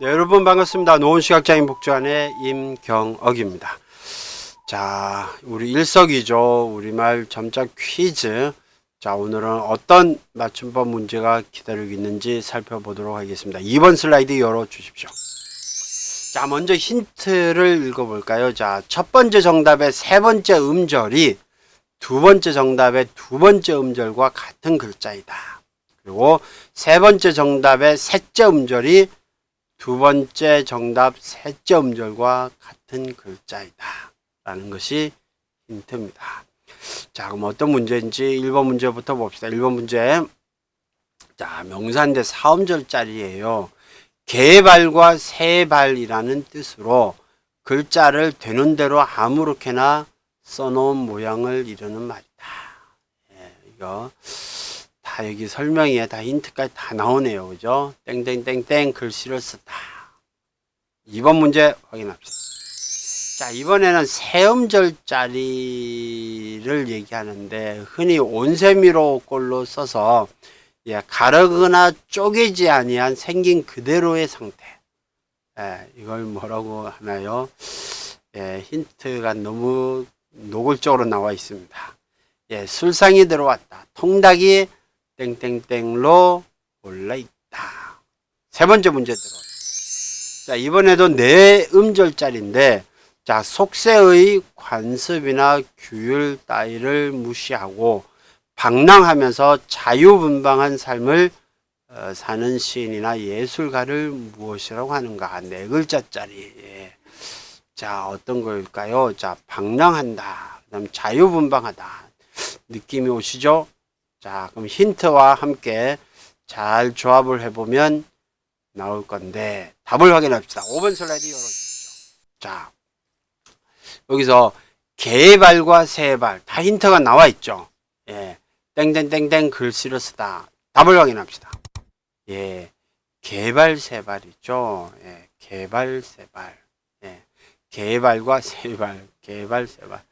네, 여러분 반갑습니다. 노원시각장애인 복지관의 임경억입니다. 자, 우리 일석이조 우리말 점자 퀴즈. 자, 오늘은 어떤 맞춤법 문제가 기다리고 있는지 살펴보도록 하겠습니다. 2번 슬라이드 열어 주십시오. 자, 먼저 힌트를 읽어볼까요? 자, 첫 번째 정답의 세 번째 음절이 두 번째 정답의 두 번째 음절과 같은 글자이다. 그리고 세 번째 정답의 셋째 음절이 두 번째 정답 셋째 음절과 같은 글자이다. 라는 것이 힌트입니다. 자, 그럼 어떤 문제인지 1번 문제부터 봅시다. 1번 문제. 자, 명사인데 사음절짜리예요. 개발과 세발이라는 뜻으로 글자를 되는 대로 아무렇게나 써놓은 모양을 이루는 말이다. 예, 이거 다 여기 설명에 다 힌트까지 다 나오네요. 그죠? 땡땡땡땡 글씨를 쓰다. 2번 문제 확인합시다. 자, 이번에는 세음절짜리를 얘기하는데 흔히 온세미로 꼴로 써서 예, 가르거나 쪼개지 아니한 생긴 그대로의 상태. 예, 이걸 뭐라고 하나요? 예, 힌트가 너무 노골적으로 나와 있습니다. 예, 술상이 들어왔다. 통닭이 땡땡땡로 올라 있다. 세 번째 문제 들어. 자, 이번에도 네 음절짜리인데, 자, 속세의 관습이나 규율 따위를 무시하고 방랑하면서 자유분방한 삶을 어, 사는 시인이나 예술가를 무엇이라고 하는가? 네 글자짜리. 예. 자, 어떤 걸까요? 자, 방랑한다. 그 다음 자유분방하다. 느낌이 오시죠? 자, 그럼 힌트와 함께 잘 조합을 해보면 나올 건데, 답을 확인합시다. 5번 슬라이드 열어주십시오. 자, 여기서 개발과 세발, 다 힌트가 나와 있죠? 예. 땡땡땡땡 글씨를 쓰다. 답을 확인합시다. 예. 개발 세발이죠. 예. 개발 세발. 예. 개발과 세발. 개발 세발.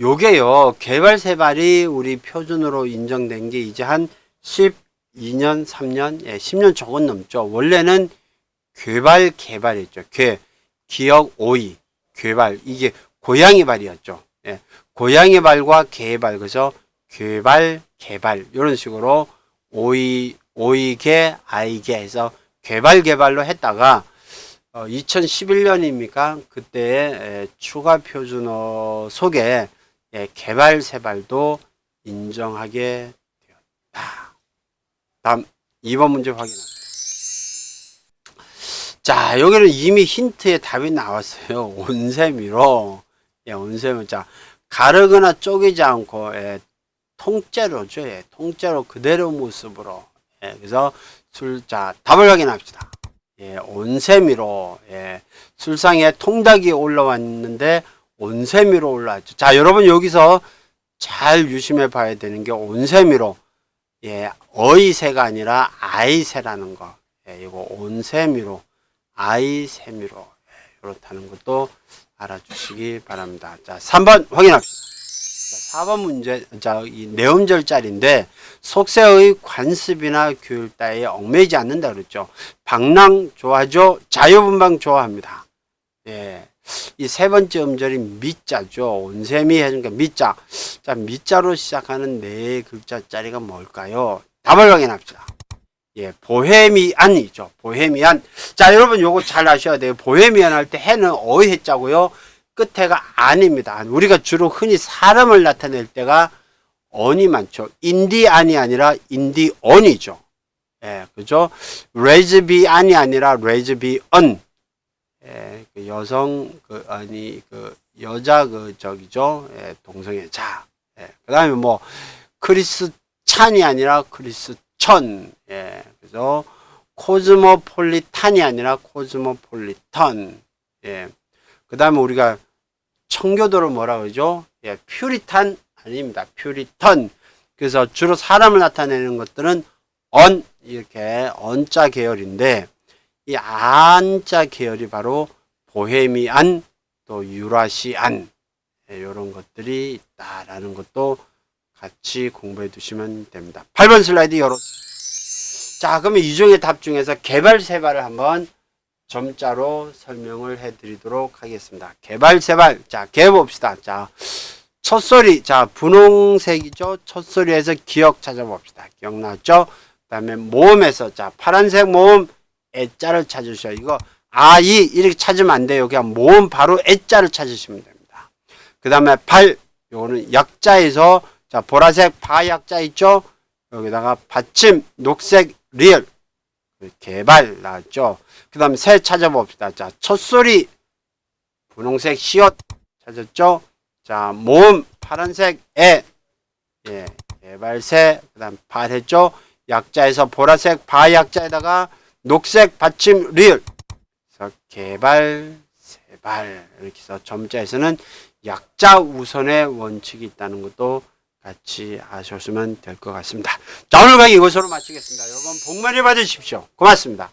요게요. 개발 세발이 우리 표준으로 인정된 게 이제 한 12년, 3년, 예, 10년 조금 넘죠. 원래는 괴발 개발이었죠. 괴, 기억 오이, 괴발. 이게 고양이 발이었죠. 예. 고양이 발과 개발. 그래서 괴발, 개발. 이런 식으로 오이, 오이개, 아이개 해서 괴발, 개발로 했다가 어, 2011년입니까? 그때 에, 추가 표준어 속에 예, 개발 세발도 인정하게 되었다. 다음 2번 문제 확인합니다. 자, 여기는 이미 힌트에 답이 나왔어요. 온세미로. 예, 온세미. 자, 가르거나 쪼개지 않고, 예, 통째로죠. 예, 통째로 그대로 모습으로. 예, 그래서 술, 자, 답을 확인합시다. 예, 온세미로. 예, 술상에 통닭이 올라왔는데, 온세미로 올라왔죠. 자, 여러분 여기서 잘 유심해 봐야 되는 게 온세미로. 예, 어이새가 아니라 아이새라는 거. 예, 이거 온세미로. 아이세미로. 예, 이렇다는 것도 알아주시기 바랍니다. 자, 3번 확인합시다. 자, 4번 문제, 자, 이 내음절짜리인데, 속세의 관습이나 규율 따위에 얽매이지 않는다 그랬죠. 방랑 좋아하죠? 자유분방 좋아합니다. 예. 이 세 번째 음절이 미자죠. 온세미 해주니까 미자. 자, 미자로 시작하는 네 글자짜리가 뭘까요? 답을 확인합시다. 예, 보헤미안이죠. 보헤미안. 자, 여러분 요거 잘 아셔야 돼요. 보헤미안 할 때 해는 어이 했자고요. 끝에가 안입니다. 우리가 주로 흔히 사람을 나타낼 때가 언이 많죠. 인디안이 아니라 인디언이죠. 예, 그죠? 레즈비안이 아니라 레즈비언. 예, 그 여성 그 아니 그 여자 그 저기죠. 예, 동성애 자. 예, 그 다음에 뭐 크리스 찬이 아니라 크리스 천. 예, 그래서 코즈모폴리탄이 아니라 코즈모폴리턴. 예. 그 다음에 우리가 청교도를 뭐라 그러죠? 예, 퓨리탄 아닙니다. 퓨리턴. 그래서 주로 사람을 나타내는 것들은 언 이렇게 언자 계열인데 이 안자 계열이 바로 보헤미안 또 유라시안 이런 것들이 있다라는 것도 같이 공부해 두시면 됩니다. 8번 슬라이드 열어. 자, 그러면 이 중에 답 중에서 개발 세발을 한번 점자로 설명을 해 드리도록 하겠습니다. 개발, 세발. 자, 개 봅시다. 자, 첫 소리. 자, 분홍색이죠. 첫 소리에서 기억 찾아봅시다. 기억났죠? 그 다음에 모음에서. 자, 파란색 모음, 애자를 찾으셔. 이거, 아, 이, 이렇게 찾으면 안 돼요. 그냥 모음 바로 애자를 찾으시면 됩니다. 그 다음에 발. 요거는 약자에서, 자, 보라색 바 약자 있죠? 여기다가 받침, 녹색, 리얼. 개발 나왔죠? 그 다음에 새 찾아봅시다. 자, 첫 소리, 분홍색 시옷 찾았죠? 자, 모음, 파란색 애, 예, 개발새, 그 다음 발했죠? 약자에서 보라색 바 약자에다가 녹색 받침 리을. 개발, 세발. 이렇게 해서 점자에서는 약자 우선의 원칙이 있다는 것도 같이 아셨으면 될 것 같습니다. 자, 오늘 강의 이것으로 마치겠습니다. 여러분 복 많이 받으십시오. 고맙습니다.